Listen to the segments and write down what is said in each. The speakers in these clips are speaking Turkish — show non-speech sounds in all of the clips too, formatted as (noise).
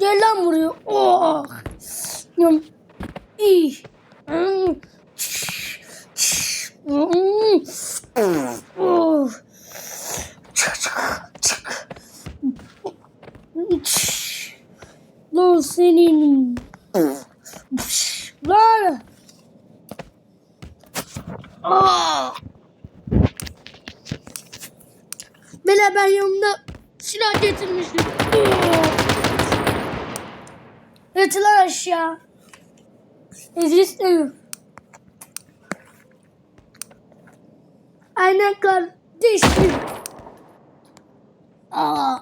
yerden vuruyor. Oh. Ah. Yum. İyi. Lan senin. Lan. Aa. Bela ben yanımda silah getirmiştim. Yatı lan aşağı. Ezgis ölüm. Aynen kardeşim. Aa.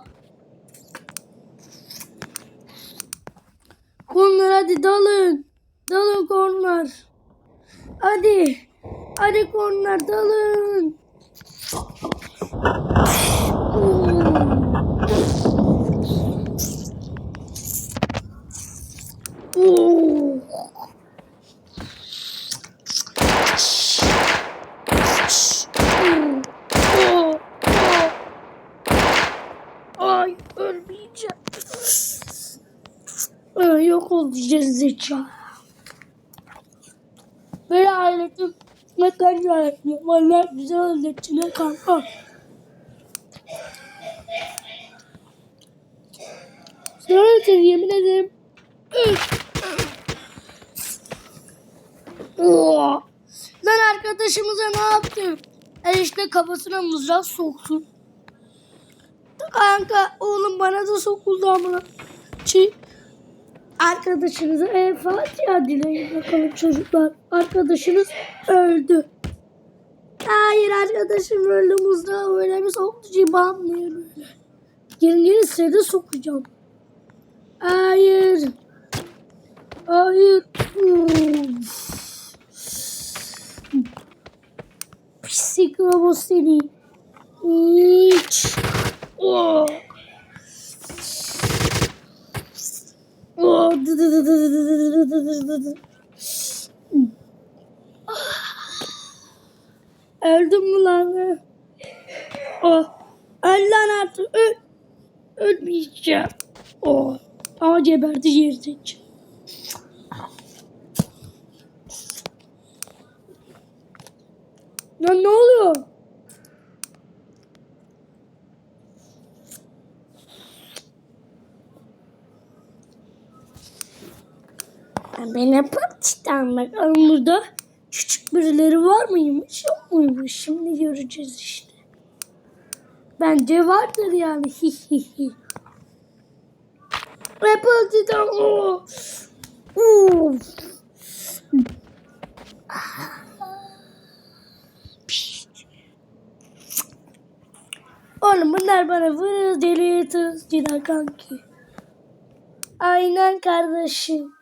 Kornlar hadi dalın. Dalın kornlar. Hadi. Hadi kornlar dalın. Ay ölmeyeceğim. Ay, yok oldu zeka. Böyle aletim ne kadar. Valla güzel aletim ne kanka. Sonra yemin ederim. Oo. Ben arkadaşımıza ne yaptım? El işte kafasına mızrak soktum. Kanka oğlum bana da sokuldu amına. Çi Arkadaşınıza el Fatiha dileyin bakalım çocuklar. Arkadaşınız öldü. Hayır arkadaşım öldü mızrağı öyle bir soktu cibam diye böyle. Gelin gelin size de sokacağım. Hayır. Hayır. robot seni. Hiç. Öldüm mü lan? Oh. Öl lan artık öl. Ölmeyeceğim. Oh. Ama geberdi yerdeki. Lan ne oluyor? Beni partiden bakalım burada küçük birileri var mıymış yok muymuş şimdi göreceğiz işte. Bence vardır yani hi hi hi. Partiden o. Uf. Oğlum bunlar bana vırız deli gider kanki. Aynen kardeşim.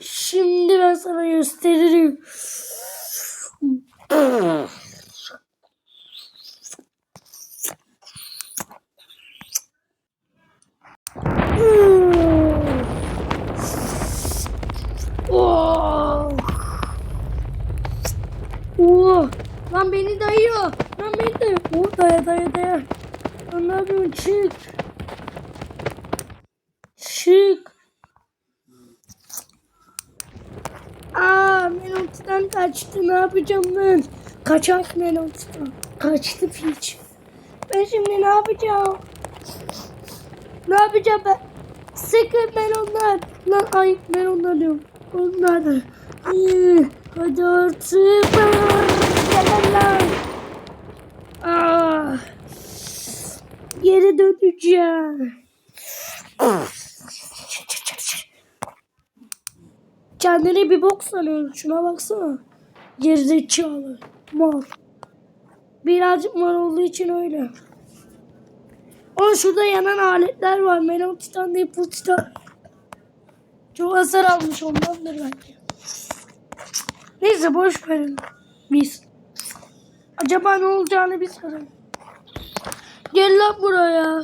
Şimdi ben sana gösteririm. (laughs) Oh. Lan beni dayıyor. Lan beni dayıyor. Oo, daya daya daya. Lan ne yapıyorsun? Çık. Çık. Aa, Melon'dan kaçtı. Ne yapacağım ben? Kaçak Melon'dan. Kaçtı piç. Ben şimdi ne yapacağım? Ne yapacağım ben? Sıkın Melonlar. Lan ay Melonlar diyorum. Onlar da. Hadi artık. Gel lan. Ah. Geri döneceğim. Kendine bir bok sanıyor. Şuna baksana. Gerizekalı. Mal. Birazcık mal olduğu için öyle. O şurada yanan aletler var. Melon Titan değil Pul Titan. Çok hasar almış ondandır belki. Neyse boş verin. Biz. Acaba ne olacağını bir soralım. Gel lan buraya.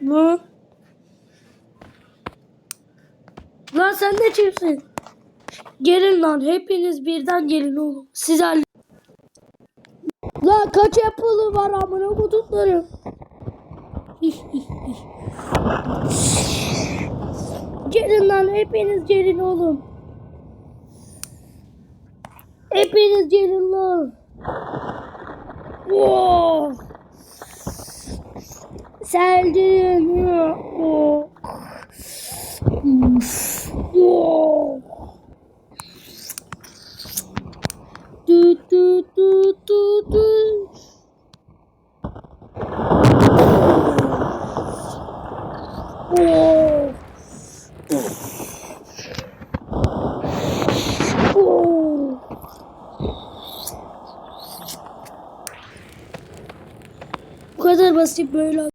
Bu. Lan sen de kimsin? Gelin lan hepiniz birden gelin oğlum. Siz Lan kaç Apple'ı var amına koduklarım. Gelin lan hepiniz gelin oğlum. Hepiniz gelin lan. Oh. Seldirin. Oh. Oh. Düt sesi böyle